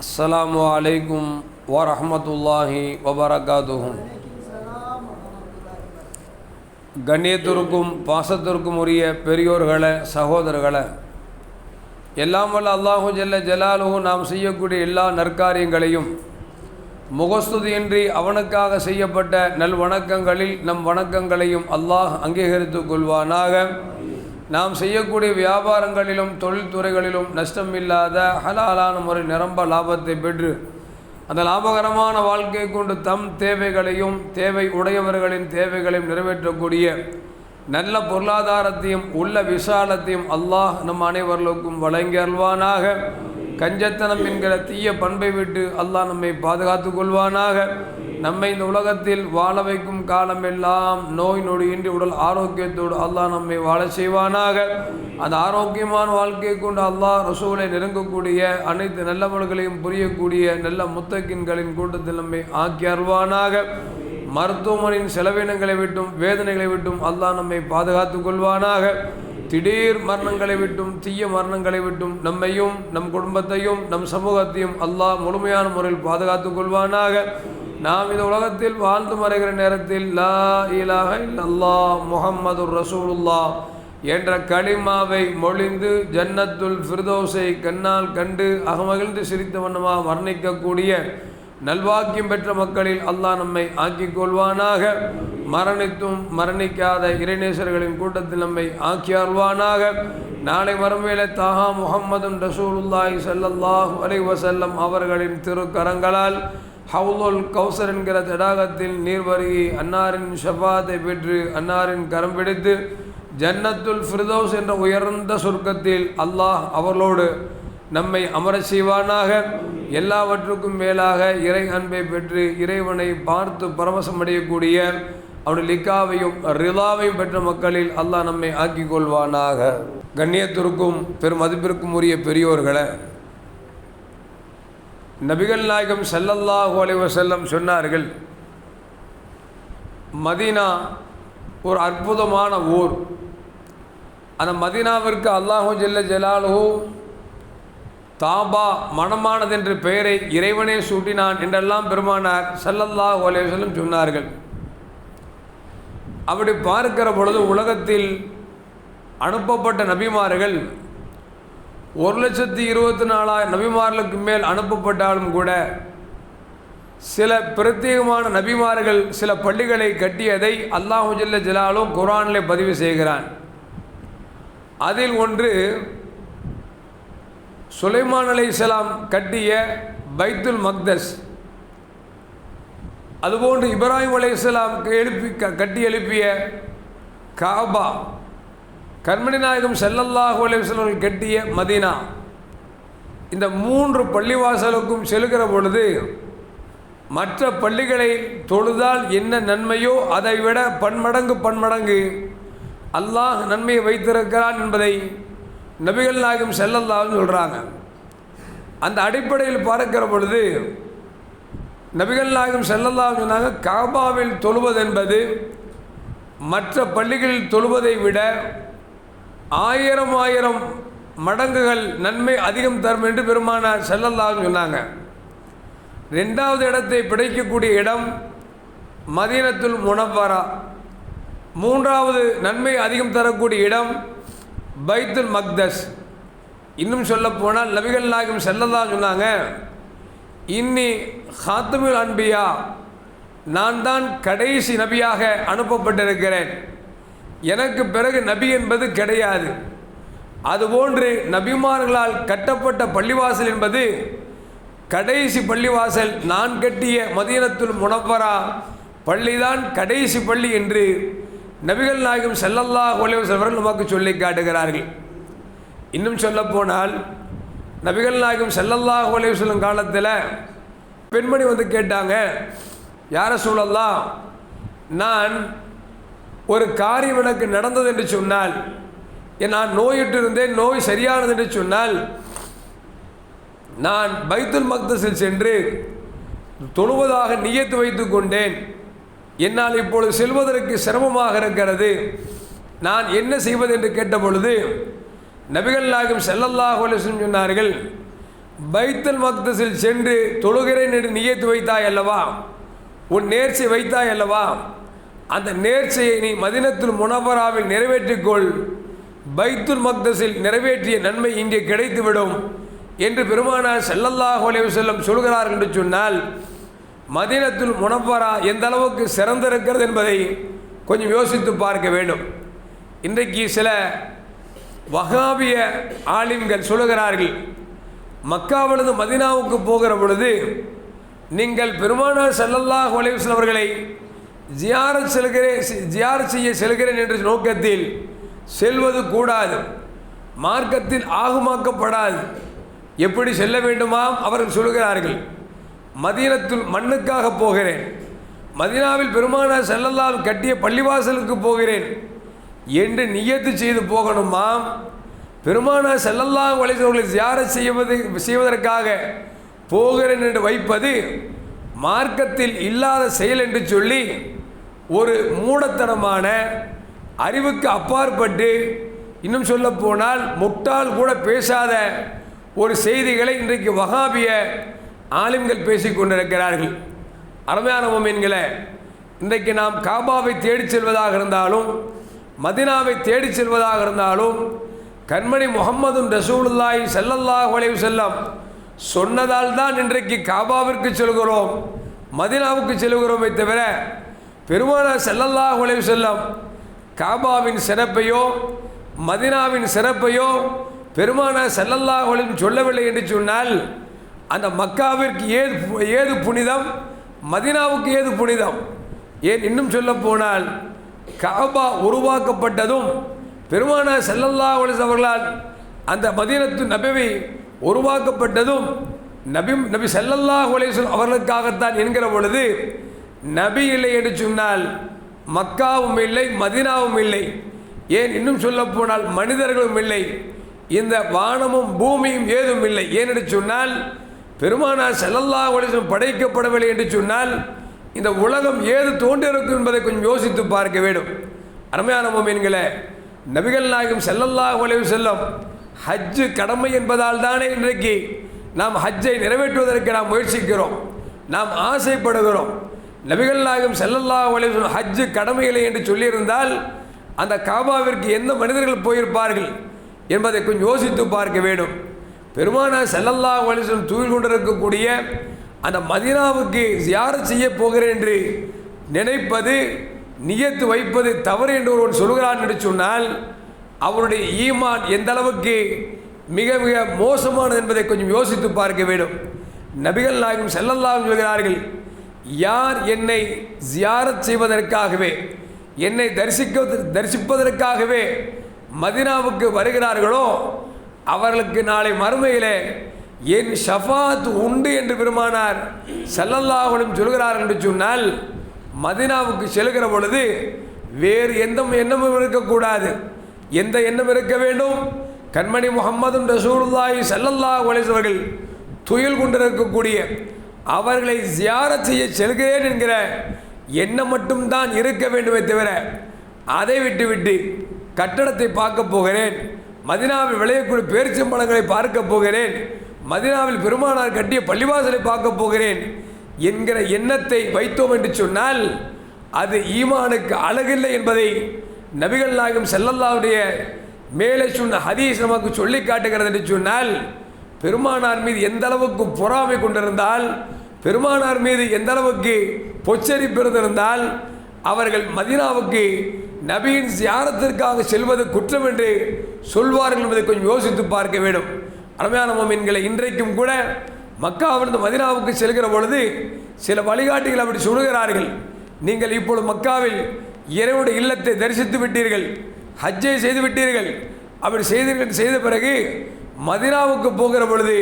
அஸ்லாம் வலைக்கும் வரமத்துல்லாஹி வபரகாதுகும் கண்ணியத்திற்கும் பாசத்திற்கும் உரிய பெரியோர்களை சகோதரர்களை எல்லாம் வல்ல அல்லாஹு ஜல்ல ஜலாலுவும் நாம் செய்யக்கூடிய எல்லா நற்காரியங்களையும் முகஸ்துதியின்றி அவனுக்காக செய்யப்பட்ட நல்வணக்கங்களில் நம் வணக்கங்களையும் அல்லாஹ் அங்கீகரித்து கொள்வானாக. நாம் செய்யக்கூடிய வியாபாரங்களிலும் தொழில்துறைகளிலும் நஷ்டம் இல்லாத ஹலாலான முறை நிரம்ப லாபத்தை பெற்று அந்த லாபகரமான வாழ்க்கை கொண்டு தம் தேவைகளையும் தேவை உடையவர்களின் தேவைகளையும் நிறைவேற்றக்கூடிய நல்ல பொருளாதாரத்தையும் உள்ள விசாலத்தையும் அல்லாஹ் நம் அனைவர்களுக்கும் வழங்கி அல்வானாக கஞ்சத்தனம் என்கிற தீய பண்பை விட்டு அல்லாஹ் நம்மை பாதுகாத்து கொள்வானாக. நம்மை இந்த உலகத்தில் வாழ வைக்கும் காலம் எல்லாம் நோய் நொடியின்றி உடல் ஆரோக்கியத்தோடு அல்லாஹ் நம்மை வாழ செய்வானாக. அந்த ஆரோக்கியமான வாழ்க்கையை கொண்டு அல்லாஹ் ரசூலை நெருங்கக்கூடிய அனைத்து நல்லவர்களையும் புரியக்கூடிய நல்ல முத்தக்கின்களின் கூட்டத்தில் நம்மை ஆக்கி அருவானாக மருத்துவமனையின் செலவினங்களை விட்டும் வேதனைகளை விட்டும் அல்லாஹ் நம்மை பாதுகாத்து கொள்வானாக. திடீர் மரணங்களை விட்டும் தீய மரணங்களை விட்டும் நம்மையும் நம் குடும்பத்தையும் நம் சமூகத்தையும் அல்லாஹ் முழுமையான முறையில் பாதுகாத்து கொள்வானாக. நாம் இந்த உலகத்தில் வாழ்ந்து மறைகிற நேரத்தில் லா இலாக இல்லல்லா முகம்மது ரசூலுல்லா என்ற களிமாவை மொழிந்து ஜன்னத்துல் ஃபிர்தோஸை கண்ணால் கண்டு அகமகிழ்ந்து சிரித்த வண்ணமாக வர்ணிக்கக்கூடிய நல்வாக்கியம் பெற்ற மக்களில் அல்லாஹ் நம்மை ஆக்கிக் கொள்வானாக. மரணித்தும் மரணிக்காத இறைநேசர்களின் கூட்டத்தில் நம்மை ஆக்கி அருள்வானாக நாளை மறுமையிலே தாஹா முகம்மதும் ரசூலுல்லாஹி ஸல்லல்லாஹு அலைஹி வசல்லம் அவர்களின் திருக்கரங்களால் ஹவுலுல் கௌசர் என்கிற தடாகத்தில் நீர்வருகி அன்னாரின் ஷபாத்தை பெற்று அன்னாரின் கரம் பிடித்து ஜன்னத்துல் ஃபிர்தௌஸ் என்ற உயர்ந்த சொர்க்கத்தில் அல்லாஹ் அவர்களோடு நம்மை அமர செய்வானாக. எல்லாவற்றுக்கும் மேலாக இறை அன்பை பெற்று இறைவனை பார்த்து பரவசமடையக்கூடிய அவனுடைய லிக்காவையும் ரிலாவையும் பெற்ற மக்களில் அல்லாஹ் நம்மை ஆக்கிக் கொள்வானாக. கண்ணியத்திற்கும் பெரும் மதிப்பிற்கும் உரிய பெரியோர்களை நபிகள் நாயகம் ஸல்லல்லாஹு அலைவசல்லம் சொன்னார்கள் மதீனா ஒரு அற்புதமான ஊர். அந்த மதீனாவிற்கு அல்லாஹு ஜெல்ல ஜலாலு தாபா மனமானது என்ற பெயரை இறைவனே சூட்டினான் என்றெல்லாம் பெருமானார் ஸல்லல்லாஹு அலைவசல்லம் சொன்னார்கள். அப்படி பார்க்கிற பொழுது உலகத்தில் அனுப்பப்பட்ட நபிமார்கள் ஒரு லட்சத்தி இருபத்தி நாலாயிரம் நபிமார்களுக்கு மேல் அனுப்பப்பட்டாலும் கூட சில பிரத்யேகமான நபிமார்கள் சில பள்ளிகளை கட்டியதை அல்லாஹு ஜல்ல ஜலாலும் குரானில் பதிவு செய்கிறான். அதில் ஒன்று சுலைமான் அலை கட்டிய பைத்துல் மக்தஸ் அதுபோன்று இப்ராஹிம் அலை எழுப்பி க- கட்டி எழுப்பிய காபா கண்மணி நாயகம் செல்லல்லாஹு அலைவசல்கள் கட்டிய மதீனா. இந்த மூன்று பள்ளிவாசலுக்கும் செல்கிற பொழுது மற்ற பள்ளிகளை தொழுதால் என்ன நன்மையோ அதை விட பன்மடங்கு பன்மடங்கு அல்லாஹ் நன்மையை வைத்திருக்கிறான் என்பதை நபிகள் நாயகம் செல்லல்லான்னு சொல்கிறாங்க அந்த அடிப்படையில் பார்க்கிற பொழுது நபிகள் நாயகம் செல்லல்லா சொன்னாங்க காபாவில் தொழுவது என்பது மற்ற பள்ளிகளில் தொழுவதை விட ஆயிரம் ஆயிரம் மடங்குகள் நன்மை அதிகம் தரும் என்று பெருமானார் செல்லல்லான்னு சொன்னாங்க. ரெண்டாவது இடத்தை பிடிக்கக்கூடிய இடம் மதீனத்துல் முனவரா. மூன்றாவது நன்மை அதிகம் தரக்கூடிய இடம் பைத்துல் மக்தஸ். இன்னும் சொல்ல போனால் நபிகள் நாயகம் செல்லல்லா சொன்னாங்க. இன்னி ஹாத்துமுல் அன்பியா நான் தான் கடைசி நபியாக அனுப்பப்பட்டிருக்கிறேன். எனக்கு பிறகு நபி என்பது கிடையாது. அதுபோன்று நபிமார்களால் கட்டப்பட்ட பள்ளிவாசல் என்பது கடைசி பள்ளிவாசல். நான் கட்டிய மதியனத்துள் முனவரா பள்ளிதான் கடைசி பள்ளி என்று நபிகள் நாயகம் செல்லல்லா அலைஹி அவர்கள் நமக்கு சொல்லி காட்டுகிறார்கள். இன்னும் சொல்லப்போனால் நபிகள் நாயகம் செல்லல்லா அலைஹி காலத்தில் பெண்மணி வந்து கேட்டாங்க யார சூழல்லாம் நான் ஒரு காரியம் எனக்கு நடந்தது என்று சொன்னால் நான் நோயிட்டு இருந்தேன் நோய் சரியானது என்று சொன்னால் நான் பைத்துல் மக்தஸில் சென்று தொழுவதாக நியத்து வைத்து கொண்டேன். என்னால் இப்பொழுது செல்வதற்கு சிரமமாக இருக்கிறது. நான் என்ன செய்வது என்று கேட்டபொழுது நபிகள் நாயகம் சொன்னார்கள் பைத்தல் மக்தஸில் சென்று தொழுகிறேன் என்று நியத்து வைத்தாய் அல்லவா? உன் நேர்ச்சி வைத்தாய் அல்லவா? அந்த நேர்ச்சையை நீ மதினத்துல் முனவராவில் நிறைவேற்றிக்கொள். பைத்துல் மக்தஸில் நிறைவேற்றிய நன்மை இங்கே கிடைத்துவிடும் என்று பெருமானார் செல்லல்லாஹ் செல்லம் சொல்கிறார் என்று சொன்னால் மதினத்துல் முனவரா எந்த அளவுக்கு சிறந்திருக்கிறது என்பதை கொஞ்சம் யோசித்து பார்க்க வேண்டும். இன்றைக்கு சில வகாபிய ஆலிம்கள் சொல்லுகிறார்கள் மக்காவிலிருந்து மதினாவுக்கு போகிற பொழுது நீங்கள் பெருமானார் செல்லல்லாஹ் அலைஹி அவர்களை ஜியாரத் செல்கிறேன் ஜியாரத் செய்ய செல்கிறேன் என்ற நோக்கத்தில் செல்வது கூடாது. மார்க்கத்தில் ஆகுமாக்கப்படாது. எப்படி செல்ல வேண்டுமாம்? அவர்கள் சொல்கிறார்கள் மதீனத்துல் மண்ணுக்காக போகிறேன். மதினாவில் பெருமானார் ஸல்லல்லாஹு கட்டிய பள்ளிவாசலுக்கு போகிறேன். என்று நியத்து செய்து போகணுமாம்? பெருமானார் செல்லல்லா அலைஹி அவர்களை செய்வது செய்வதற்காக போகிறேன் என்று வைப்பது மார்க்கத்தில் இல்லாத செயல் என்று சொல்லி ஒரு மூடத்தனமான அறிவுக்கு அப்பாற்பட்டு இன்னும் சொல்ல போனால் முட்டாள் கூட பேசாத ஒரு செய்திகளை இன்றைக்கு வகாபிய ஆலிம்கள் பேசிக் கொண்டிருக்கிறார்கள். அருமையான மீன்களை இன்றைக்கு நாம் காபாவை தேடிச் செல்வதாக இருந்தாலும் மதினாவை தேடிச் செல்வதாக இருந்தாலும் கண்மணி முகம்மதும் ரசூலுல்லாய் ஸல்லல்லாஹு அலைஹி செல்லம் சொன்னதால் தான் இன்றைக்கு காபாவிற்கு செல்கிறோம் மதினாவுக்கு செல்கிறோமே தவிர பெருமானார் செல்லல்லா அலைஹி செல்லம் காபாவின் சிறப்பையோ மதினாவின் சிறப்பையோ பெருமானார் செல்லல்லா அலைஹி சொல்லவில்லை என்று சொன்னால் அந்த மக்காவிற்கு ஏது ஏது புனிதம்? மதினாவுக்கு ஏது புனிதம்? ஏன் இன்னும் சொல்ல போனால் காபா உருவாக்கப்பட்டதும் பெருமானார் செல்லல்லா அலைஹி அவர்களால் அந்த மதீனத்து நபவி உருவாக்கப்பட்டதும் நபி நபி செல்லல்லா அலைஹி அவர்களுக்காகத்தான் என்கிற பொழுது நபி இல்லை என்று சொன்னால் மக்காவும் இல்லை மதினாவும் இல்லை. ஏன் இன்னும் சொல்ல போனால் மனிதர்களும் இல்லை. இந்த வானமும் பூமியும் ஏதும் இல்லை. ஏன் என்று சொன்னால் பெருமானார் செல்லல்லா ஒளிசம் படைக்கப்படவில்லை என்று சொன்னால் இந்த உலகம் ஏது தோன்றிருக்கும் என்பதை கொஞ்சம் யோசித்து பார்க்க வேண்டும். அருமையான மோமீன்களே நபிகள் நாயகம் செல்லல்லா ஒளிவு செல்லும் ஹஜ்ஜு கடமை என்பதால் தானே இன்றைக்கு நாம் ஹஜ்ஜை நிறைவேற்றுவதற்கு நாம் முயற்சிக்கிறோம். நாம் ஆசைப்படுகிறோம். நபிகள் நாயகம் ஸல்லல்லாஹு அலைஹி ஹஜ்ஜு கடமைகளை என்று சொல்லியிருந்தால் அந்த காபாவிற்கு எந்த மனிதர்கள் போயிருப்பார்கள் என்பதை கொஞ்சம் யோசித்து பார்க்க வேண்டும். பெருமானா செல்லல்லா வலிசம் வஸல்லம் தூயில் கொண்டிருக்கக்கூடிய அந்த மதினாவுக்கு யார் செய்ய போகிறேன் என்று நினைப்பது நியத்து வைப்பது தவறு என்று ஒருவன் சொல்கிறான் என்று சொன்னால் அவருடைய ஈமான் எந்த அளவுக்கு மிக மிக மோசமானது என்பதை கொஞ்சம் யோசித்து பார்க்க வேண்டும். நபிகள் நாயகம் ஸல்லல்லாஹு சொல்கிறார்கள் யார் என்னை ஜியாரத் செய்வதற்காகவே என்னை தரிசிக்க தரிசிப்பதற்காகவே மதினாவுக்கு வருகிறார்களோ அவர்களுக்கு நாளை மறுமையிலே என் ஷஃபாத் உண்டு என்று பெருமானார் ஸல்லல்லாஹு சொல்கிறார் என்று சொன்னால் மதினாவுக்கு செல்கிற பொழுது வேறு எந்த எண்ணமும் இருக்கக்கூடாது. எந்த எண்ணம் இருக்க வேண்டும்? கண்மணி முகம்மதும் ரசூலுல்லாஹி ஸல்லல்லாஹு அலைஹி அவர்கள் துயில் கொண்டிருக்கக்கூடிய அவர்களை ஜியாரத் செய்ய செல்கிறேன் என்கிற எண்ணம் மட்டும்தான் இருக்க வேண்டுமே தவிர அதை விட்டுவிட்டு கட்டடத்தை பார்க்க போகிறேன் மதினாவில் விளையக்கூடிய பேரிச்சம்பழங்களை பார்க்க போகிறேன் மதினாவில் பெருமானார் கட்டிய பள்ளிவாசலை பார்க்க போகிறேன் என்கிற எண்ணத்தை வைத்தோம் என்று சொன்னால் அது ஈமானுக்கு அழகில்லை என்பதை நபிகள் நாயகம் செல்லல்லாவுடைய மேலே சொன்ன ஹதீஸ் நமக்கு சொல்லி காட்டுகிறது என்று சொன்னால் பெருமானார் மீது எந்த அளவுக்கு பொறாமை கொண்டிருந்தால் பெருமானார் மீது எந்த அளவுக்கு பொச்சரி பிறந்திருந்தால் அவர்கள் மதினாவுக்கு நபியின் சியாரத்திற்காக செல்வது குற்றம் என்று சொல்வார்கள் என்பதை கொஞ்சம் யோசித்து பார்க்க வேண்டும். அருமையான மீன்களை இன்றைக்கும் கூட மக்காவிலிருந்து மதினாவுக்கு செல்கிற பொழுது சில வழிகாட்டிகள் அப்படி சொல்கிறார்கள். நீங்கள் இப்பொழுது மக்காவில் இறைவனுடைய இல்லத்தை தரிசித்து விட்டீர்கள் ஹஜ்ஜை செய்து விட்டீர்கள் அப்படி செய்தீர்கள் செய்த பிறகு மதினாவுக்கு போகிற பொழுது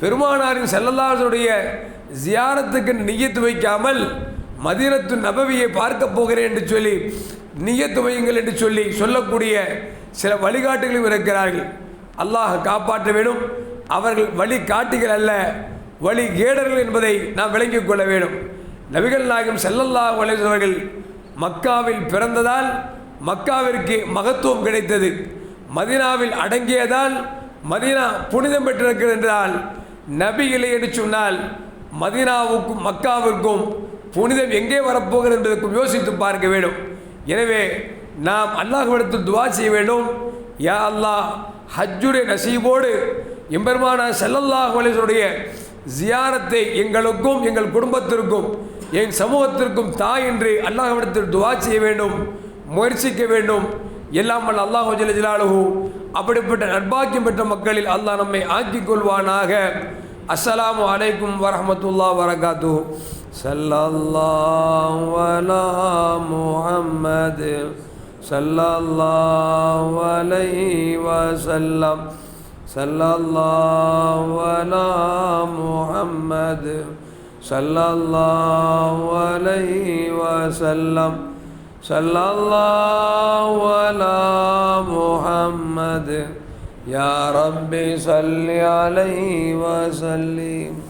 பெருமானாரின் செல்லல்லாருடைய ஜியாரத்துக்கு நியத்து வைக்காமல் மதீனத்து நபவியை பார்க்க போகிறேன் என்று சொல்லி நியத்து வையுங்கள் என்று சொல்லி சொல்லக்கூடிய சில வழிகாட்டுகளும் இருக்கிறார்கள். அல்லாஹ் காப்பாற்ற வேண்டும். அவர்கள் வழி காட்டிகள் அல்ல வழி கேடர்கள் என்பதை நாம் விளங்கிக் கொள்ள வேண்டும். நபிகள் நாயகம் செல்லல்லா அவர்கள் மக்காவில் பிறந்ததால் மக்காவிற்கு மகத்துவம் கிடைத்தது. மதினாவில் அடங்கியதால் மதினா புனிதம் பெற்றிருக்கிறது என்றால் நபி இல்லை என்று சொன்னால் மதீனாவுக்கும் மக்காவிற்கும் புனிதம் எங்கே வரப்போகிறது என்பதற்கும் யோசித்து பார்க்க வேண்டும். எனவே நாம் அல்லாஹ்விடத்தில் துவா செய்ய வேண்டும். யா அல்லாஹ் ஹஜ்ஜுடைய நசீபோடு எம்பெருமான ஸல்லல்லாஹு ஜியாரத்தை எங்களுக்கும் எங்கள் குடும்பத்திற்கும் என் சமூகத்திற்கும் தாய் என்று அல்லாஹ்விடத்தில் துவா செய்ய வேண்டும் முயற்சிக்க வேண்டும். எல்லாம் வல்ல அல்லாஹு ஜல்ல அப்படிப்பட்ட நற்பாக்கியம் பெற்ற மக்களில் அல்லாஹ் நம்மை ஆக்கிக் கொள்வானாக. السلام علیکم ورحمة اللہ وبرکاتہ صلى الله على محمد. صلى الله عليه وسلم. صلى الله على محمد. صلى الله عليه وسلم. صلى الله على محمد. یا رب صلی علیہ وسلم.